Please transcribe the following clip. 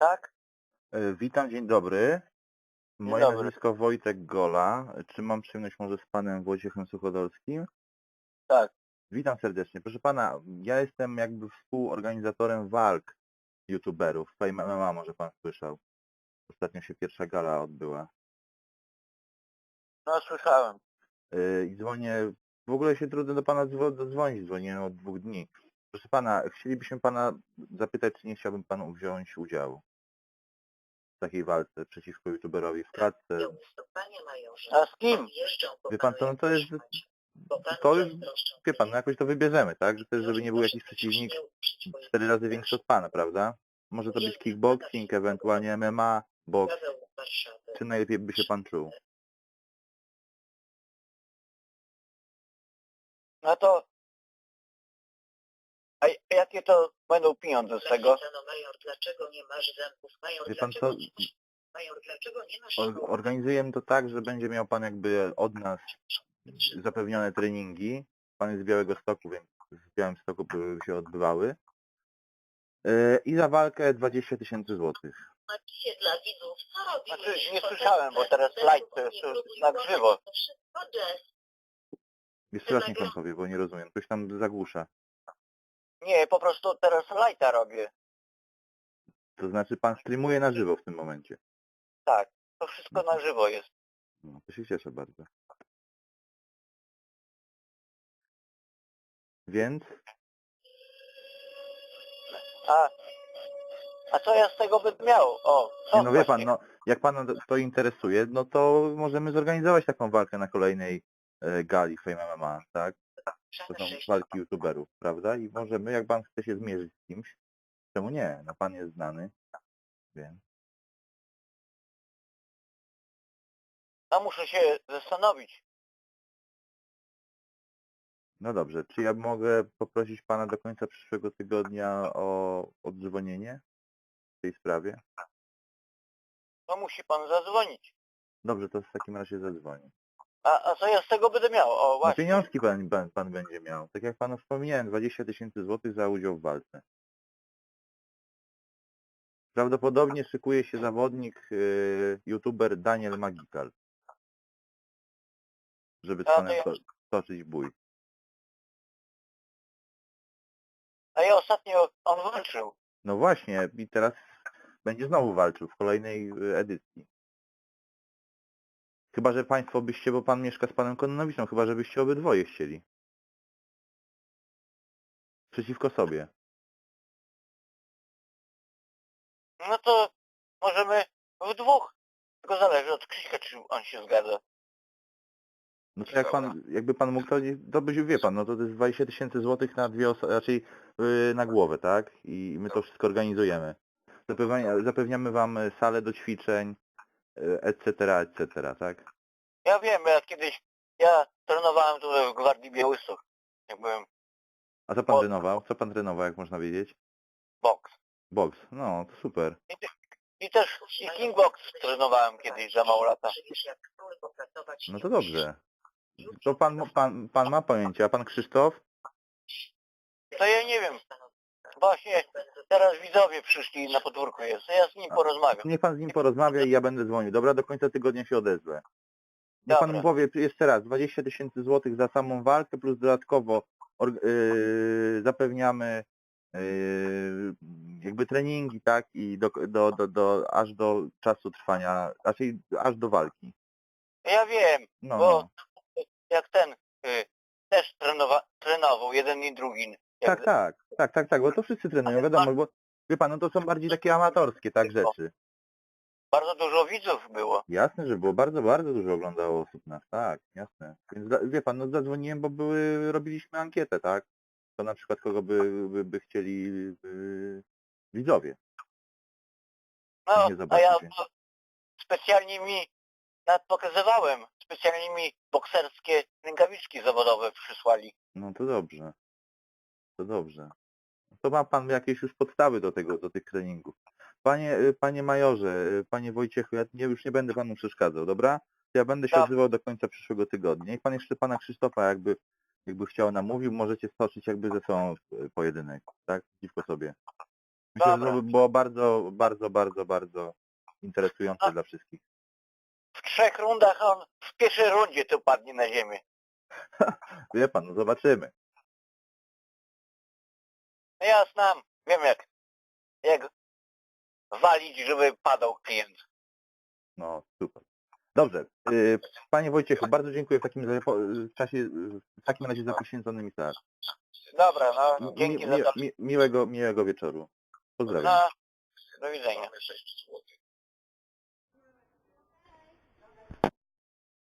Tak? E, Witam, dzień dobry. Moje dobry. nazwisko Wojtek Gola. Czy mam przyjemność może z panem Wojciechem Suchodolskim? Tak. Witam serdecznie. Proszę pana, ja jestem jakby współorganizatorem walk youtuberów. Fame MMA może pan słyszał. Ostatnio się pierwsza gala odbyła. No słyszałem. E, I dzwonię, w ogóle się trudno do pana dzwo- dodzwonić, dzwonię od dwóch dni. Proszę pana, chcielibyśmy pana zapytać, czy nie chciałbym pan wziąć udziału takiej walce przeciwko youtuberowi w klatce. A z kim? Wie pan co, no to jest, to już, wie pan, no jakoś to wybierzemy, tak? Że też, żeby nie był jakiś przeciwnik cztery razy większy od pana, prawda? Może to być kickboxing, ewentualnie MMA, boks. Czy najlepiej by się pan czuł? No to... A jakie to będą pieniądze z tego? Major, dlaczego nie masz zębów? Major, Wie pan dlaczego co? nie masz... Major, dlaczego nie masz... Or- Organizujemy to tak, że będzie miał pan jakby od nas zapewnione treningi. Pan jest z Białego Stoku, więc w Białym Stoku by się odbywały. Yy, I za walkę 20 tysięcy złotych. A dzisiaj dla widzów, co robiłeś? Znaczy, nie słyszałem, bo teraz live to jest już na żywo. Jeszcze raz niech pan powie, bo nie rozumiem. Ktoś tam zagłusza. Nie, po prostu teraz lajta robię. To znaczy pan streamuje na żywo w tym momencie. Tak. To wszystko na żywo jest. No, to się cieszę bardzo. Więc A... A co ja z tego będę miał? O, co Nie, no wie pan, właśnie? no jak pana to- to interesuje, no to możemy zorganizować taką walkę na kolejnej e, gali Fame MMA, tak? To są walki youtuberów, prawda? I możemy, jak pan chce się zmierzyć z kimś, czemu nie? No pan jest znany, więc A muszę się zastanowić. no dobrze. Czy ja mogę poprosić pana do końca przyszłego tygodnia o oddzwonienie w tej sprawie? To musi pan zadzwonić. Dobrze, to w takim razie zadzwonię. A, a co ja z tego będę miał? O, No właśnie. pieniążki pan, pan, pan będzie miał. Tak jak panu wspomniałem, 20 tysięcy złotych za udział w walce. Prawdopodobnie szykuje się zawodnik, y, youtuber Daniel Magical. Żeby z A to panem ja- to, toczyć bój. A ja ostatnio on walczył. No właśnie, i teraz będzie znowu walczył w kolejnej y, edycji. Chyba, że państwo byście, bo pan mieszka z panem Kononowiczem, chyba, żebyście obydwoje chcieli. Przeciwko sobie. No to możemy w dwóch. Tylko zależy od Krzyśka, czy on się zgadza. No to jak pan, jakby pan mógł, to, nie- to byś, wie pan, no to to jest 20 tysięcy złotych na dwie osoby, raczej yy, na głowę, tak? I my to wszystko organizujemy. Zapewnia, zapewniamy wam y, salę do ćwiczeń, etc., etc., tak? Ja wiem, ja kiedyś, ja trenowałem tutaj w Gwardii Białystok. Jak byłem A co pan O- trenował? Co pan trenował, jak można wiedzieć? boks. Boks. No, to super. I też i kickbox trenowałem kiedyś za mało lata. No to dobrze. To pan, pan, pan ma pojęcie, a pan Krzysztof? To ja nie wiem. Właśnie teraz widzowie przyszli na podwórku jest. Ja z nim porozmawiam. Niech pan z nim porozmawia i ja będę dzwonił. Dobra, do końca tygodnia się odezwę. Niech pan Dobra. mi powie jeszcze raz, 20 tysięcy złotych za samą walkę, plus dodatkowo yy, zapewniamy yy, jakby treningi, tak, i do, do, do, do, aż do czasu trwania, raczej aż do walki. Ja wiem, No, bo no. jak ten y, też trenowa, trenował, jeden i drugi. Tak, tak, tak, tak, tak, bo to wszyscy trenują, wiadomo, bo wie pan, no to są bardziej takie amatorskie, tak, rzeczy. Bardzo dużo widzów było. Jasne, że było bardzo, bardzo dużo oglądało osób nas, tak, jasne. Więc wie pan, no zadzwoniłem, bo były, robiliśmy ankietę, tak? To na przykład kogo by, by, by chcieli y, widzowie. No, a ja specjalnie mi nawet pokazywałem, specjalnie mi bokserskie rękawiczki zawodowe przysłali. No to dobrze. To dobrze. To ma pan jakieś już podstawy do tego, do tych treningów. Panie, y, panie majorze, y, panie Wojciechu, ja nie, już nie będę panu przeszkadzał, dobra? Ja będę się Dobra. odzywał do końca przyszłego tygodnia. Niech pan jeszcze pana Krzysztofa jakby, jakby chciał namówił, możecie stoczyć jakby ze sobą y, pojedynek, tak? Przeciwko sobie. Myślę, że Dobra. to by było bardzo, bardzo, bardzo, bardzo interesujące A- dla wszystkich. W trzech rundach on w pierwszej rundzie to padnie na ziemię. Wie pan, no zobaczymy. No ja znam, wiem jak, jak walić, żeby padał klient. No, super. Dobrze. y, Panie Wojciechu, bardzo dziękuję w takim razie w czasie, w takim razie za poświęcony mi czas. Dobra, no Mi, dzięki mi, za to. mi, miłego, miłego wieczoru. Pozdrawiam. No, do widzenia.